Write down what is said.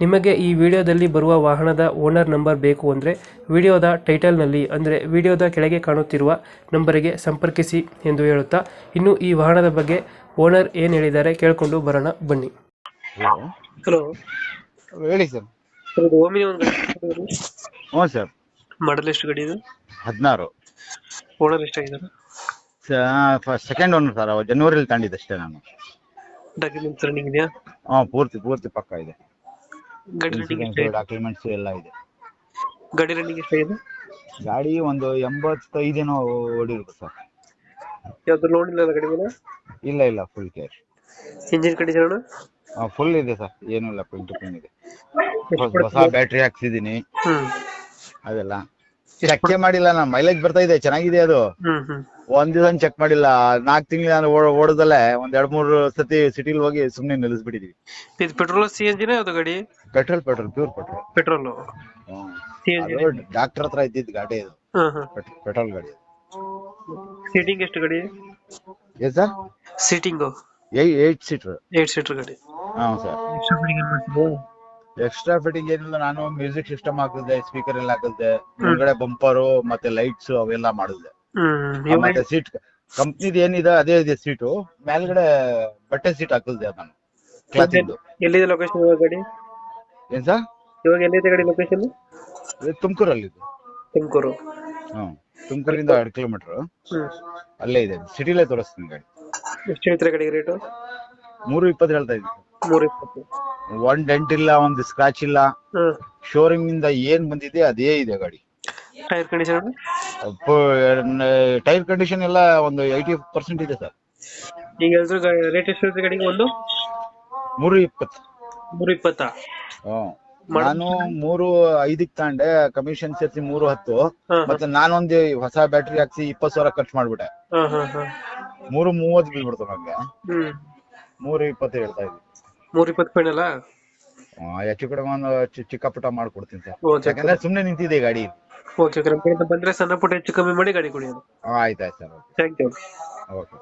ನಿಮಗೆ ಈ ವಿಡಿಯೋದಲ್ಲಿ ಬರುವ ವಾಹನದ ಓನರ್ ನಂಬರ್ ಬೇಕು ಅಂದರೆ ವಿಡಿಯೋದ ಟೈಟಲ್ನಲ್ಲಿ ಅಂದರೆ ವಿಡಿಯೋದ ಕೆಳಗೆ ಕಾಣುತ್ತಿರುವ ನಂಬರಿಗೆ ಸಂಪರ್ಕಿಸಿ ಎಂದು ಹೇಳುತ್ತಾ ಇನ್ನು ಈ ವಾಹನದ ಬಗ್ಗೆ ಓನರ್ ಏನು ಹೇಳಿದ್ದಾರೆ ಕೇಳಿಕೊಂಡು ಬರೋಣ ಬನ್ನಿ. ಹಲೋ ಹಲೋ ಹೇಳಿ ಸರ್. ಓಮಿನಿ ಒಂದು ಹ್ಞೂ ಸರ್. ಮಾಡಲ್ ಎಷ್ಟು ಗಡಿ ಇದು? ಹದಿನಾರು. ಓನರ್ ಎಷ್ಟಾಗಿದ್ದಾರೆ? ಸೆಕೆಂಡ್ ಓನರ್ ಸರ್ ಜನವರಿಲಿ ತಗೊಂಡಿದ್ದೆ ಅಷ್ಟೇ ನಾನು. ಡಾಕ್ಯುಮೆಂಟ್ಸ್ ರನ್ನಿಂಗ್ ಇದೆಯಾ? ಹಾಂ ಪೂರ್ತಿ ಪೂರ್ತಿ ಪಕ್ಕ ಇದೆ. ಗಾಡಿ ರನ್ನಿಂಗ್ ಎಷ್ಟಾಗಿದೆ? ಡಾಕ್ಯುಮೆಂಟ್ಸ್ ಎಲ್ಲ ಇದೆ. ಗಡಿ ರನ್ನಿಂಗ್ ಎಷ್ಟಾಗಿದೆ? ಗಾಡಿ ಒಂದು ಎಂಬತ್ತೈದೇನೋ ಓಡಿರುತ್ತೆ ಸರ್. ಯಾವ್ದು ಲೋನ್ ಇಲ್ಲ ಗಾಡಿ ಮೇಲೆ? ಇಲ್ಲ ಇಲ್ಲ full care engine condition full ಇದೆ ಸರ್. ಏನೂ ಇಲ್ಲ ಪಿನ್ ಟು ಇದೆ. ಹೊಸ- ಬ್ಯಾಟ್ರಿ ಹಾಕ್ಸಿದೀನಿ ಹ್ಮ್. ಅದೆಲ್ಲ. ಚೆಕ್ ಮಾಡಿಲ್ಲ ನಾನು ಮೈಲೇಜ್ ಬರ್ತಾ ಇದೆ ಚೆನ್ನಾಗಿದೆ ಅದು. ಒಂದ್ ದಿವಸ ಚೆಕ್ ಮಾಡಿಲ್ಲ ನಾಲ್ಕು ತಿಂಗಳು ನಾನು ಓಡೋದಲ್ಲೇ ಒಂದ್ ಎರಡ್ ಮೂರು ಸತಿ ಸಿಟಿಲ್ ಹೋಗಿ ಸುಮ್ನೆ ನಿಲ್ಲಿಸ್ಬಿಟ್ಟಿದೀವಿ. ಇದು ಪೆಟ್ರೋಲ್ ಸಿ ಎಂಜಿನ ಅದು ಗಾಡಿ? Petrol petrol pure petrol petrol doctor ಹತ್ರ ಇದ್ದಿದ್ ಗಾಡಿ ಇದು ಪೆಟ್ರೋಲ್ ಗಾಡಿ ಸೀಟಿಂಗ್ ಎಷ್ಟು ಗಾಡಿ? Yes sir? Seating eight seater. Eight seater ಗಾಡಿ. ಹಾ ಸರ್? ಎಕ್ಸ್ಟ್ರಾ ಫಿಟ್ಟಿಂಗ್ ಏನಿಲ್ಲ ನಾನು ಮ್ಯೂಸಿಕ್ ಸಿಸ್ಟಮ್ ಹಾಕಿದ್ದೆ ಸ್ಪೀಕರ್ ಎಲ್ಲ ಹಾಕಿದ್ದೆ ಮುಂದ್ಗಡೆ ಬಂಪರು ಮತ್ತೆ ಲೈಟ್ಸ್ ಅವೆಲ್ಲ ಮಾಡಿದ್ದೆ ಮತ್ತೆ ಸೀಟ್ ಕಂಪ್ನಿದ್ ಏನಿದೆ ಅದೇ ಇದೆ ಸೀಟು ಮೇಲ್ಗಡೆ ಬಟ್ಟೆ ಸೀಟ್ ಹಾಕಿದ್ದೆ ನಾನು ಕ್ಲಾತ್ ಇಂದು ಎಲ್ಲಿದೆ ಲೊಕೇಶನ್ ಇವಾಗ ಗಾಡಿ? ಏನ್ ಸರ್? ಇವಾಗ ಎಲ್ಲಿದೆ ಗಾಡಿ ಲೊಕೇಶನ್ ತುಮಕೂರಲ್ಲಿ ಇದೆ ತುಮಕೂರು. ಹ್ಮ್ ತುಮಕೂರಿಂದ ಎರಡು ಕಿಲೋಮೀಟರ್ ಅಲ್ಲೇ ಇದೆ ಸಿಟಿಲೇ ತೋರಿಸ್ತೀನಿ ಗಾಡಿ. ಎಷ್ಟು ಹೇಳ್ತೀರಾ ಗಾಡಿ ರೇಟು ಮೂರು ಇಪ್ಪತ್ತು ಹೇಳ್ತಾ ಇದ್ದೀನಿ. ಮೂರ ಇಪ್ಪತ್ತು. ಒಂದ್ ಡೆಂಟ್ ಇಲ್ಲ ಒಂದ್ ಸ್ಕ್ರಾಚ್ ಇಲ್ಲ. ಹ್ಮ್. ಶೋರೂಮ್ ಇಂದ ಏನ್ ಬಂದಿದೆ ಅದೇ ಇದೆ ಗಾಡಿ. ಟೈರ್ ಕಂಡೀಷನ್ ಟೈರ್ ಕಂಡೀಷನ್ ಎಲ್ಲ ಒಂದು ಏಯ್ಟಿ ಪರ್ಸೆಂಟ್ ಇದೆ ಸರ್. ಈಗ ಹೇಳಿದ್ರು ರೇಟ್ ಎಷ್ಟು ಗಾಡಿಗೆ ಒಂದು? ಮೂರು ಇಪ್ಪತ್ತು. ಮೂರ ಇಪ್ಪತ್ತಾ? ಹ್ಮ್. ಮಾಡು. ನಾನು ಮೂರು ಐದಕ್ ತಾಂಡೆ ಕಮಿಷನ್ ಸೇರಿಸಿ ಮೂರು ಹತ್ತು. ಹಾ, ಮತ್ತೆ ನಾನೊಂದು ಹೊಸ ಬ್ಯಾಟ್ರಿ ಹಾಕ್ಸಿ ಇಪ್ಪತ್ತು ಸಾವಿರ ಖರ್ಚು ಮಾಡ್ಬಿಟ್ಟೆ. ಹಾ ಹಾ ಹಾ ಮೂರು ಮೂವತ್ ಬೀಳ್ಬಿಡ್ತು ನಮ್ಗೆ. ಹ್ಮ್. ಮೂರು ಇಪ್ಪತ್ತು ಹೇಳ್ತಾ ಇದ್ವಿ ಮೂರ ಇಪ್ಪತ್ತು ಫೈನಲ್ಲ ಹೆಚ್ಚು ಕಡಿಮೆ ಒಂದು ಚಿ- ಚಿಕ್ಕ ಪುಟ್ಟ ಮಾಡ್ಕೊಡ್ತೀನಿ ಸರ್. ಓಕೆ ಯಾಕಂದ್ರೆ ಸುಮ್ನೆ ನಿಂತಿದೆ ಗಾಡಿ. ಓಕೆ ಬಂದ್ರೆ ಸಣ್ಣ ಪುಟ್ಟ ಹೆಚ್ಚು ಕಮ್ಮಿ ಮಾಡಿ ಗಾಡಿ ಕೊಡಿ ಆಯ್ತಾಯ್ತು ಸರ್ ಥ್ಯಾಂಕ್ ಯು ಓಕೆ.